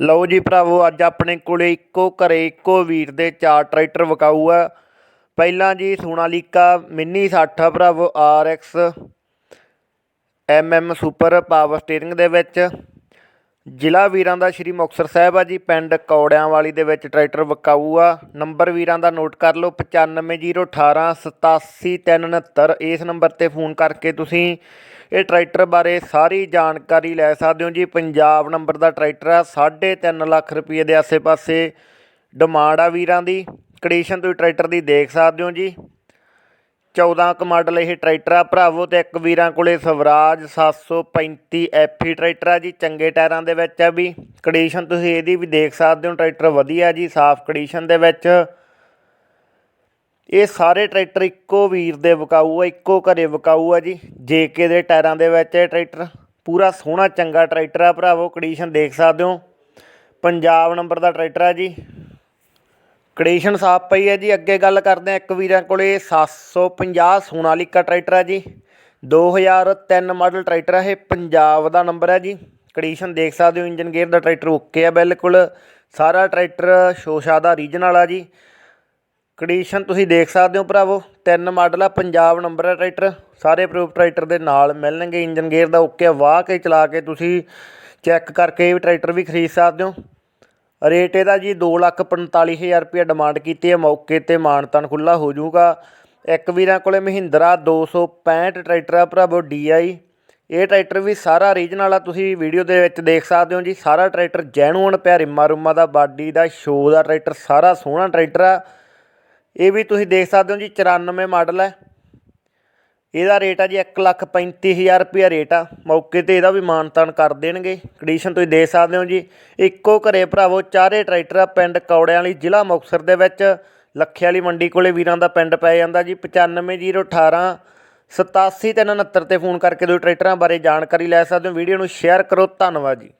ਲਓ ਜੀ ਭਰਾਵੋ, ਅੱਜ ਆਪਣੇ ਕੋਲੇ ਇੱਕੋ ਘਰੇ ਇੱਕੋ ਵੀਰ ਦੇ ਚਾਰ ਟਰੈਕਟਰ ਵਿਕਾਊ ਆ। ਪਹਿਲਾਂ ਜੀ ਸੋਨਾਲੀਕਾ, ਮਿੰਨੀ 60 ਆ ਭਰਾਵੋ RX MM super power steering ਦੇ ਵਿੱਚ। ਜ਼ਿਲ੍ਹਾ ਵੀਰਾਂ ਦਾ ਸ਼੍ਰੀ ਮੁਕਤਸਰ ਸਾਹਿਬ ਆ ਜੀ, ਪਿੰਡ ਕੌੜਿਆਂ ਵਾਲੀ ਦੇ ਵਿੱਚ ਟਰੈਕਟਰ ਵਿਕਾਊ ਆ। ਨੰਬਰ ਵੀਰਾਂ ਦਾ ਨੋਟ ਕਰ ਲਓ 95018 87369 ਇਸ ਨੰਬਰ ਤੇ ਫੋਨ ਕਰਕੇ ਤੁਸੀਂ ਇਹ ਟਰੈਕਟਰ ਬਾਰੇ ਸਾਰੀ ਜਾਣਕਾਰੀ ਲੈ ਸਕਦੇ ਹੋ ਜੀ। ਪੰਜਾਬ ਨੰਬਰ ਦਾ ਟਰੈਕਟਰ ਆ 3.5 ਲੱਖ ਰੁਪਏ ਦੇ ਆਸੇ-ਪਾਸੇ ਡਿਮਾਂਡ ਆ ਵੀਰਾਂ ਦੀ। ਕੰਡੀਸ਼ਨ ਤੁਸੀਂ ਟਰੈਕਟਰ ਦੀ ਦੇਖ ਸਕਦੇ ਹੋ ਜੀ। 14 ਕ ਮਾਡਲ ਇਹ ਟਰੈਕਟਰ ਆ ਭਰਾਵੋ ਤੇ ਇੱਕ ਵੀਰਾਂ ਕੋਲੇ ਸਵਰਾਜ 735 ਐਫੀ ਟਰੈਕਟਰ ਆ ਜੀ, ਚੰਗੇ ਟਾਇਰਾਂ ਦੇ ਵਿੱਚ ਆ ਵੀ। ਕੰਡੀਸ਼ਨ ਤੁਸੀਂ ਇਹਦੀ ਵੀ ਦੇਖ ਸਕਦੇ ਹੋ, ਟਰੈਕਟਰ ਵਧੀਆ ਜੀ, ਸਾਫ਼ ਕੰਡੀਸ਼ਨ ਦੇ ਵਿੱਚ। ਇਹ ਸਾਰੇ ਟਰੈਕਟਰ ਇੱਕੋ ਵੀਰ ਦੇ ਵਿਕਾਊ ਆ, ਇੱਕੋ ਘਰੇ ਵਿਕਾਊ ਆ ਜੀ, ਜੇਕੇ ਦੇ ਟਾਇਰਾਂ ਦੇ ਵਿੱਚ ਇਹ ਟਰੈਕਟਰ। ਪੂਰਾ ਸੋਹਣਾ ਚੰਗਾ ਟਰੈਕਟਰ ਆ ਭਰਾਵੋ ਕੰਡੀਸ਼ਨ ਦੇਖ ਸਕਦੇ ਹੋ। ਪੰਜਾਬ ਨੰਬਰ ਦਾ ਟਰੈਕਟਰ ਆ ਜੀ ਕੰਡੀਸ਼ਨ ਸਾਫ਼ ਪਈ ਹੈ ਜੀ, ਅੱਗੇ ਗੱਲ ਕਰਦੇ ਆ ਇੱਕ ਵੀਰਾਂ ਕੋਲੇ 750 ਸੋਨਾਲੀਕਾ ਟਰੈਕਟਰ ਹੈ ਜੀ। 2003 ਮਾਡਲ ਟਰੈਕਟਰ ਹੈ ਇਹ, ਪੰਜਾਬ ਦਾ ਨੰਬਰ ਹੈ ਜੀ। ਕੰਡੀਸ਼ਨ ਦੇਖ ਸਕਦੇ ਹੋ, ਇੰਜਨ ਗੇਅਰ ਦਾ ਟਰੈਕਟਰ ਓਕੇ ਆ ਬਿਲਕੁਲ। ਸਾਰਾ ਟਰੈਕਟਰ ਸ਼ੋਸ਼ਾ ਦਾ ਰੀਜਨਲ ਆ ਜੀ। ਕੰਡੀਸ਼ਨ ਤੁਸੀਂ ਦੇਖ ਸਕਦੇ ਹੋ ਭਰਾਵੋ, ਤਿੰਨ ਮਾਡਲ ਆ, ਪੰਜਾਬ ਨੰਬਰ ਆ ਟਰੈਕਟਰ। ਸਾਰੇ ਪ੍ਰੂਫ ਟਰੈਕਟਰ ਦੇ ਨਾਲ ਮਿਲਣਗੇ, ਇੰਜਨ ਗੇਅਰ ਦਾ ਓਕੇ ਆ, ਵਾਹ ਕੇ ਚਲਾ ਕੇ ਤੁਸੀਂ ਚੈੱਕ ਕਰਕੇ ਵੀ ਟਰੈਕਟਰ ਵੀ ਖਰੀਦ ਸਕਦੇ ਹੋ। ਰੇਟ ਇਹਦਾ ਜੀ 245000 ਰੁਪਏ ਡਿਮਾਂਡ ਕੀਤੀ ਹੈ। ਮੌਕੇ ਤੇ ਮਾਨਤਨ ਖੁੱਲਾ ਹੋ ਜਾਊਗਾ। ਇੱਕ ਵੀਰਾਂ ਕੋਲੇ ਮਹਿੰਦਰਾ 265 ਟਰੈਕਟਰ ਆ ਭਰਾਵੋ DI ਇਹ ਟਰੈਕਟਰ ਵੀ ਸਾਰਾ ਰੀਜਨਲ ਆ। ਤੁਸੀਂ ਵੀਡੀਓ ਦੇ ਵਿੱਚ ਦੇਖ ਸਕਦੇ ਹੋ ਜੀ, ਸਾਰਾ ਟਰੈਕਟਰ ਜੈਨੂਅਨ ਪਿਆ। ਰਿਮਾ ਰੁਮਾ ਦਾ, ਬਾਡੀ ਦਾ ਸ਼ੋ ਦਾ ਟਰੈਕਟਰ, ਸਾਰਾ ਸੋਹਣਾ ਟਰੈਕਟਰ ਆ। ਇਹ ਵੀ ਤੁਸੀਂ ਦੇਖ ਸਕਦੇ ਹੋ ਜੀ 94 ਮਾਡਲ ਹੈ। ਇਹਦਾ ਰੇਟ ਆ ਜੀ 135000 ਰੁਪਿਆ ਰੇਟ ਆ। ਮੌਕੇ ਤੇ ਇਹਦਾ ਵੀ ਮਾਨਤਾਨ ਕਰ ਦੇਣਗੇ। ਕੰਡੀਸ਼ਨ ਤੁਸੀਂ ਦੇਖ ਸਕਦੇ ਹੋ ਜੀ। ਇੱਕੋ ਘਰੇ ਭਰਾਵੋ, ਚਾਰੇ ਟਰੈਕਟਰ ਆ, ਪਿੰਡ ਕੌੜਿਆਂ ਵਾਲੀ, ਜ਼ਿਲ੍ਹਾ ਮੁਕਤਸਰ ਦੇ ਵਿੱਚ। ਲੱਖੇ ਵਾਲੀ ਮੰਡੀ ਕੋਲੇ ਵੀਰਾਂ ਦਾ ਪਿੰਡ ਪੈ ਜਾਂਦਾ ਜੀ। 95018 87 ਤੇ 69 ਤੇ ਫੋਨ ਕਰਕੇ ਦੋ ਟਰੈਕਟਰਾਂ ਬਾਰੇ ਜਾਣਕਾਰੀ ਲੈ ਸਕਦੇ ਹੋ। ਵੀਡੀਓ ਨੂੰ ਸ਼ੇਅਰ ਕਰੋ। ਧੰਨਵਾਦ ਜੀ।